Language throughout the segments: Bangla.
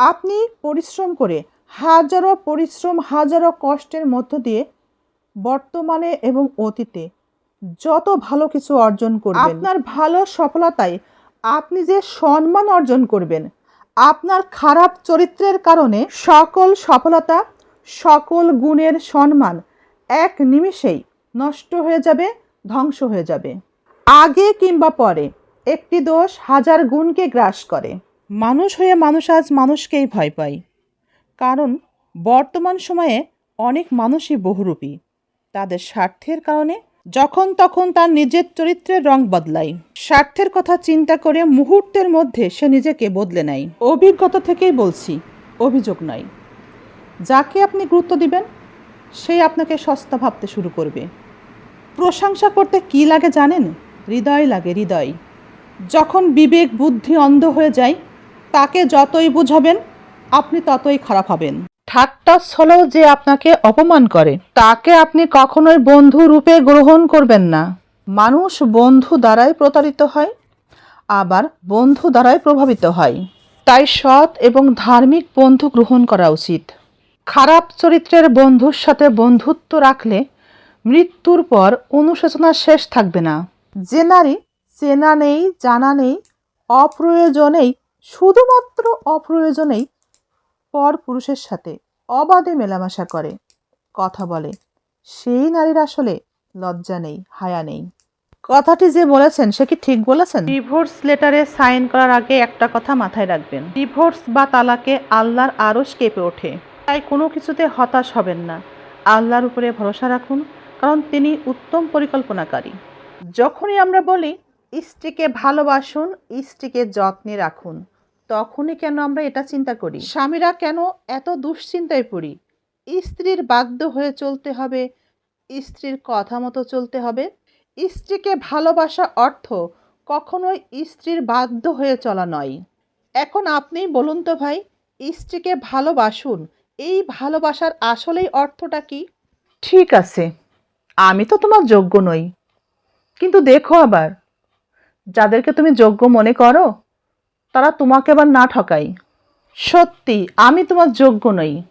আপনি পরিশ্রম করে হাজারো পরিশ্রম, হাজারো কষ্টের মধ্য দিয়ে বর্তমানে এবং অতীতে যত ভালো কিছু অর্জন করবেন, আপনার ভালো সফলতায় আপনি যে সম্মান অর্জন করবেন, আপনার খারাপ চরিত্রের কারণে সকল সফলতা, সকল গুণের সম্মান এক নিমিষেই নষ্ট হয়ে যাবে, ধ্বংস হয়ে যাবে। আগে কিংবা পরে একটি দোষ হাজার গুণকে গ্রাস করে। মানুষ হয়ে মানুষ আজ মানুষকেই ভয় পায়। কারণ বর্তমান সময়ে অনেক মানুষই বহুরূপী। তাদের স্বার্থের কারণে যখন তখন তার নিজের চরিত্রের রং বদলায়। স্বার্থের কথা চিন্তা করে মুহূর্তের মধ্যে সে নিজেকে বদলে নেয়। অভিজ্ঞতা থেকেই বলছি, অভিযোগ নয়। যাকে আপনি গুরুত্ব দিবেন সেই আপনাকে সস্তা ভাবতে শুরু করবে। প্রশংসা করতে কি লাগে জানেন? হৃদয় লাগে হৃদয়। যখন বিবেক, বুদ্ধি অন্ধ হয়ে যায় তাকে যতই বুঝাবেন, আপনি ততই খারাপ হবেন। ঠাট্টা হলেও যে আপনাকে অপমান করে, তাকে আপনি কখনোই বন্ধু রূপে গ্রহণ করবেন না। মানুষ বন্ধু দ্বারাই প্রতারিত হয়, আবার বন্ধু দ্বারাই প্রভাবিত হয়। তাই সৎ এবং ধার্মিক বন্ধু গ্রহণ করা উচিত। খারাপ চরিত্রের বন্ধুর সাথে বন্ধুত্ব রাখলে মৃত্যুর পর অনুশোচনা শেষ থাকবে না। যে নারী চেনা নেই, জানা নেই, অপ্রয়োজনেই শুধুমাত্র অপ্রয়োজনেই পর পুরুষের সাথে অবাধে মেলামেশা করে। কথা বলে, সেই নারীর আসলে লজ্জা নেই, হায়া নেই। কথাটি যে বলেছেন, সে কি ঠিক বলেছেন? ডিভোর্স লেটারে সাইন করার আগে একটা কথা মাথায় রাখবেন। ডিভোর্স বা তালাকে আল্লাহর আরশ কেঁপে ওঠে। তাই কোনো কিছুতে হতাশ হবেন না। আল্লাহর উপরে ভরসা রাখুন, কারণ তিনি উত্তম পরিকল্পনাকারী। যখনই আমরা বলি স্ত্রীকে ভালোবাসুন, স্ত্রীকে যত্নে রাখুন। তখনই কেন আমরা এটা চিন্তা করি? স্বামীরা কেন এত দুশ্চিন্তায় পড়ি? স্ত্রীর বাধ্য হয়ে চলতে হবে, স্ত্রীর কথা মতো চলতে হবে। স্ত্রীকে ভালোবাসা অর্থ কখনোই স্ত্রীর বাধ্য হয়ে চলা নয়। এখন আপনিই বলুন তো ভাই, স্ত্রীকে ভালোবাসুন, এই ভালোবাসার আসলেই অর্থটা কি? ঠিক আছে, আমি তো তোমার যোগ্য নই। কিন্তু দেখো আবার যাদেরকে তুমি যোগ্য মনে করো, তারা তোমাকে আবার না ঠকাই সত্যি, আমি তোমার যোগ্য নই।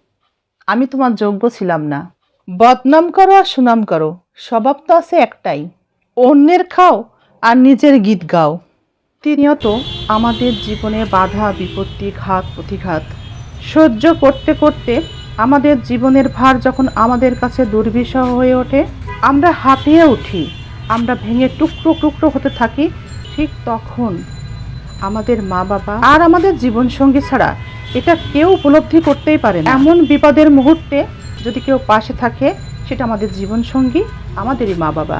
আমি তোমার যোগ্য ছিলাম না। বদনাম করো আর সুনাম করো, স্বভাব তো আছে একটাই। অন্যের খাও আর নিজের গীত গাও। তিনিও তো আমাদের জীবনে বাধা, বিপত্তি, ঘাত, প্রতিঘাত। সহ্য করতে করতে আমাদের জীবনের ভার যখন আমাদের কাছে দুর্বিষহ হয়ে ওঠে, আমরা হাঁপিয়ে উঠি। আমরা ভেঙে টুকরো টুকরো হতে থাকি ঠিক তখন আমাদের মা বাবা আর আমাদের জীবন সঙ্গী ছাড়া এটা কেউ উপলব্ধি করতেই পারে না। এমন বিপদের মুহূর্তে যদি কেউ পাশে থাকে, সেটা আমাদের জীবন সঙ্গী আমাদেরই মা বাবা।